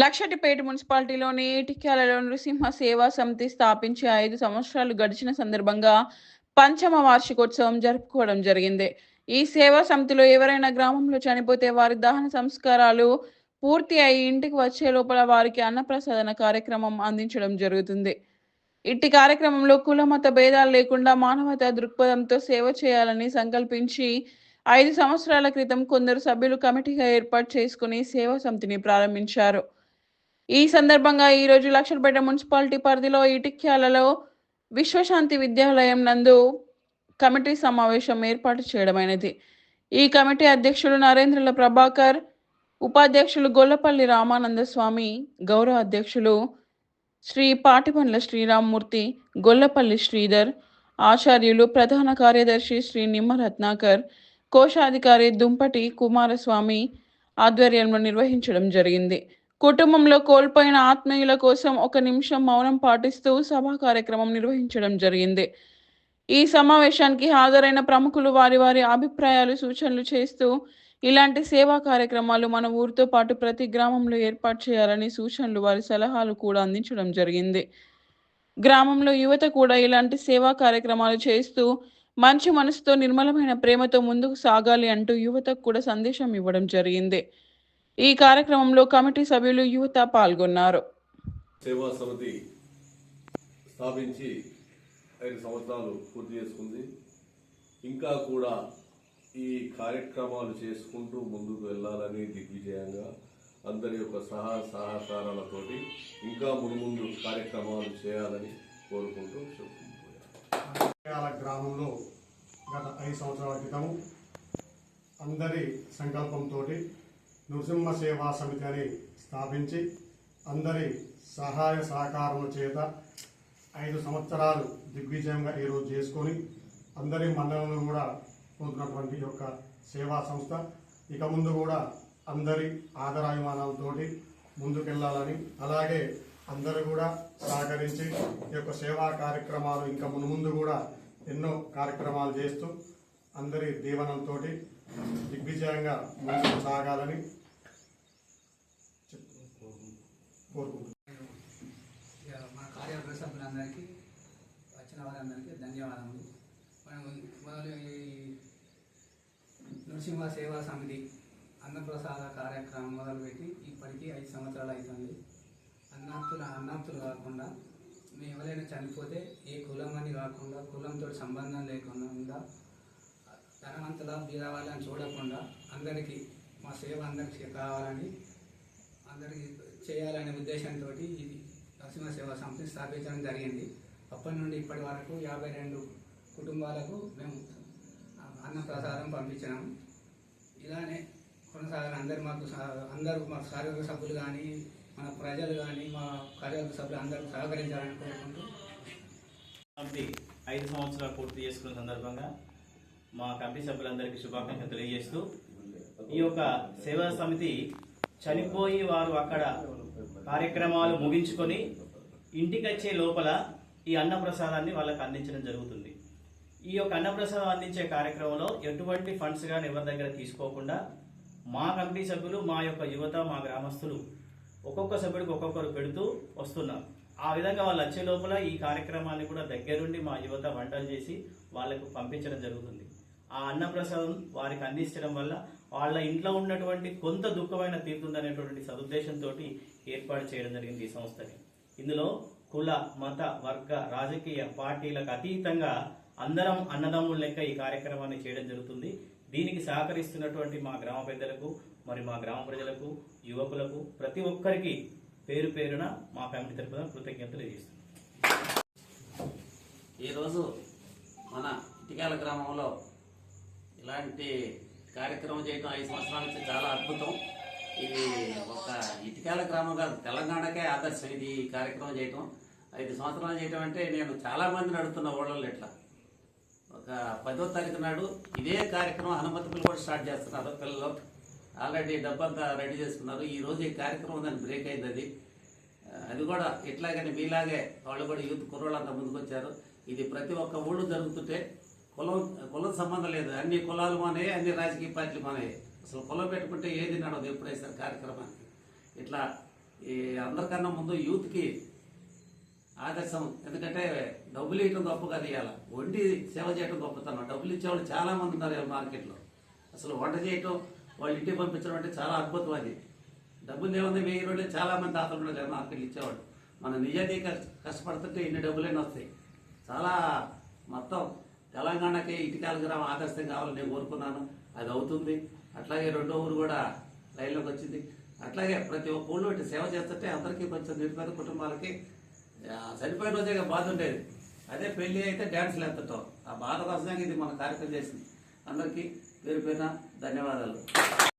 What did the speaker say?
లక్షటిపేట మున్సిపాలిటీలోని ఇటిక్యాలలో నృసింహ సేవా సమితి స్థాపించి ఐదు సంవత్సరాలు గడిచిన సందర్భంగా పంచమ వార్షికోత్సవం జరుపుకోవడం జరిగింది. ఈ సేవా సమితిలో ఎవరైనా గ్రామంలో చనిపోతే వారి దహన సంస్కారాలు పూర్తి అయి ఇంటికి వచ్చే లోపల వారికి అన్నప్రసాదన కార్యక్రమం అందించడం జరుగుతుంది. ఇట్టి కార్యక్రమంలో కుల మత భేదాలు లేకుండా మానవతా దృక్పథంతో సేవ చేయాలని సంకల్పించి ఐదు సంవత్సరాల క్రితం కొందరు సభ్యులు కమిటీగా ఏర్పాటు చేసుకుని సేవా సమితిని ప్రారంభించారు. ఈ సందర్భంగా ఈరోజు లక్షలపేట మున్సిపాలిటీ పరిధిలో ఇటిక్యాలలో విశ్వశాంతి విద్యాలయం నందు కమిటీ సమావేశం ఏర్పాటు చేయడమైనది. ఈ కమిటీ అధ్యక్షులు నరేంద్రుల ప్రభాకర్ ఉపాధ్యక్షులు గొల్లపల్లి రామానంద స్వామి గౌరవ అధ్యక్షులు శ్రీ పాటిపండ్ల శ్రీరామ్మూర్తి గొల్లపల్లి శ్రీధర్ ఆచార్యులు ప్రధాన కార్యదర్శి శ్రీ నిమ్మరత్నాకర్ కోశాధికారి దుంపటి కుమారస్వామి ఆధ్వర్యంలో నిర్వహించడం జరిగింది. కుటుంబంలో కోల్పోయిన ఆత్మీయుల కోసం ఒక నిమిషం మౌనం పాటిస్తూ సభా కార్యక్రమం నిర్వహించడం జరిగింది. ఈ సమావేశానికి హాజరైన ప్రముఖులు వారి వారి అభిప్రాయాలు సూచనలు చేస్తూ ఇలాంటి సేవా కార్యక్రమాలు మన ఊరితో పాటు ప్రతి గ్రామంలో ఏర్పాటు చేయాలని సూచనలు వారి సలహాలు కూడా అందించడం జరిగింది. గ్రామంలో యువత కూడా ఇలాంటి సేవా కార్యక్రమాలు చేస్తూ మంచి మనసుతో నిర్మలమైన ప్రేమతో ముందుకు సాగాలి అంటూ యువతకు కూడా సందేశం ఇవ్వడం జరిగింది. ఈ కార్యక్రమంలో కమిటీ సభ్యులు యువత పాల్గొన్నారు. సేవా సమితి స్థాపించి ఐదు సంవత్సరాలు పూర్తి చేసుకుంది. ఇంకా కూడా ఈ కార్యక్రమాలు చేసుకుంటూ ముందుకు వెళ్ళాలని దిగ్విజయంగా అందరి యొక్క సహా సహకారాలతోటి ఇంకా మున్ముందు కార్యక్రమాలు చేయాలని కోరుకుంటూ గ్రామంలో గత ఐదు సంవత్సరాల క్రితం అందరి సంకల్పంతో నృసింహ సేవా సమితి అని స్థాపించి అందరి సహాయ సహకారముల చేత ఐదు సంవత్సరాలు దిగ్విజయంగా ఈరోజు చేసుకొని అందరి మండలంలో కూడా పొందుతున్నటువంటి యొక్క సేవా సంస్థ. ఇక ముందు కూడా అందరి ఆదరాభిమానాలతోటి ముందుకెళ్ళాలని అలాగే అందరూ కూడా సహకరించి ఈ యొక్క సేవా కార్యక్రమాలు ఇంకా మున్ముందు కూడా ఎన్నో కార్యక్రమాలు చేస్తూ అందరి దీవనంతో దిగ్విజయంగా ముందుకు సాగాలని కోరుకుంటున్నాను. మా కార్యాలయ సభ్యులందరికీ వచ్చిన వారందరికీ ధన్యవాదములు. మనం మొదలు ఈ నృసింహ సేవా సమితి అన్నప్రసాద కార్యక్రమం మొదలుపెట్టి ఇప్పటికీ ఐదు సంవత్సరాలు అవుతుంది అన్నార్థుల అన్నార్థులు కాకుండా మేము ఎవరైనా చనిపోతే ఏ కులం అని కాకుండా కులంతో సంబంధం లేకుండా ధనవంతుల బీదవాళ్ళని చూడకుండా అందరికీ మా సేవ అందరికీ కావాలని అందరికీ చేయాలనే ఉద్దేశంతో ఇది నరసింహ సేవా సంస్థ స్థాపించడం జరిగింది. అప్పటి నుండి ఇప్పటి వరకు యాభై రెండు కుటుంబాలకు మేము అన్న ప్రసాదం పంపించినాము ఇలానే కొనసాగాలి అందరు మాకు సహ- అందరూ మా కార్యవర్గ సభ్యులు కానీ మన ప్రజలు కానీ మా కార్యవర్గ సభ్యులు అందరూ సహకరించాలని కోరుకుంటూ ఐదు సంవత్సరాలు పూర్తి చేసుకున్న సందర్భంగా మా కమిటీ సభ్యులందరికీ శుభాకాంక్షలు తెలియజేస్తూ ఈ యొక్క సేవా సమితి చనిపోయి వారు అక్కడ కార్యక్రమాలు ముగించుకొని ఇంటికి వచ్చే లోపల ఈ అన్నప్రసాదాన్ని వాళ్ళకి అందించడం జరుగుతుంది. ఈ యొక్క అన్నప్రసాదం అందించే కార్యక్రమంలో ఎటువంటి ఫండ్స్ కానీ ఎవరి దగ్గర తీసుకోకుండా మా కమిటీ సభ్యులు మా యొక్క యువత మా గ్రామస్తులు ఒక్కొక్క సభ్యుడికి ఒక్కొక్కరు పెడుతూ వస్తున్నారు. ఆ విధంగా వాళ్ళు వచ్చే లోపల ఈ కార్యక్రమాన్ని కూడా దగ్గరుండి మా యువత వంటలు చేసి వాళ్ళకు పంపించడం జరుగుతుంది. ఆ అన్నప్రసాదం వారికి అందించడం వల్ల వాళ్ళ ఇంట్లో ఉన్నటువంటి కొంత దుఃఖమైన తీరుతుందనేటువంటి సదుద్దేశంతో ఏర్పాటు చేయడం జరిగింది ఈ సంస్థని. ఇందులో కుల మత వర్గ రాజకీయ పార్టీలకు అతీతంగా అందరం అన్నదమ్ముల లెక్క ఈ కార్యక్రమాన్ని చేయడం జరుగుతుంది. దీనికి సహకరిస్తున్నటువంటి మా గ్రామ పెద్దలకు మరి మా గ్రామ ప్రజలకు యువకులకు ప్రతి ఒక్కరికి పేరు పేరున మా ఫ్యామిలీ తరఫున కృతజ్ఞతలు తెలియజేస్తున్నాం. ఈరోజు మన ఇటికాల గ్రామంలో ఇలాంటి కార్యక్రమం చేయడం ఐదు సంవత్సరాల నుంచి చాలా అద్భుతం. ఇది ఒక ఇటికాల గ్రామం కాదు తెలంగాణకే ఆదర్శం ఇది ఈ కార్యక్రమం చేయటం. ఐదు సంవత్సరాలు చేయటం అంటే నేను చాలామందిని అడుగుతున్న ఓళ్ళల్లో ఇట్లా. ఒక పదో తారీఖు నాడు ఇదే కార్యక్రమం హనుమతిపల్లి కూడా స్టార్ట్ చేస్తున్నారు పిల్లలు. ఆల్రెడీ డబ్బంతా రెడీ చేసుకున్నారు. ఈ రోజు ఈ కార్యక్రమం దాన్ని బ్రేక్ అయింది అది. అది కూడా ఇట్లాగని మీలాగే వాళ్ళు కూడా యూత్ కుర్రోళ్ళంతా ముందుకు వచ్చారు ఇది ప్రతి ఒక్క ఊళ్ళో జరుగుతుంటే కులం కులం సంబంధం లేదు. అన్ని కులాలు మానే అన్ని రాజకీయ పార్టీలు మానే. అసలు కులం పెట్టుకుంటే ఏది నడవదు ఎప్పుడైతే కార్యక్రమానికి. ఇట్లా ఈ అందరికన్నా ముందు యూత్కి ఆదర్శం. ఎందుకంటే డబ్బులు ఇవ్వడం గొప్ప కదా ఇవాళ వండి సేవ చేయడం గొప్పతనం డబ్బులు ఇచ్చేవాళ్ళు చాలా మంది ఉన్నారు మార్కెట్లో. అసలు వంట చేయటం వాళ్ళు ఇంటికి పంపించడం అంటే చాలా అద్భుతం అది. డబ్బులు ఏముంది వెయ్యి రోజులు చాలా మంది తాతలు ఉన్నారు మార్కెట్లు ఇచ్చేవాళ్ళు. మన నిజానికి కష్ట- కష్టపడుతుంటే ఇన్ని డబ్బులైనా వస్తాయి. చాలా మొత్తం తెలంగాణకి ఇటుకాల గ్రామం ఆదర్శం కావాలని నేను కోరుకున్నాను. అది అవుతుంది. అట్లాగే రెండో ఊరు కూడా లైన్లోకి వచ్చింది. అట్లాగే ప్రతి ఒక్క ఊళ్ళో సేవ చేస్తుంటే అందరికీ కొంచెం నిరుపేద కుటుంబాలకి చనిపోయిన రోజే బాధ ఉండేది. అదే పెళ్ళి అయితే డ్యాన్స్లు ఎత్తటం ఆ బాధ కోసమే ఇది మన కార్యక్రమం చేసింది. అందరికీ పేరు పేరున ధన్యవాదాలు.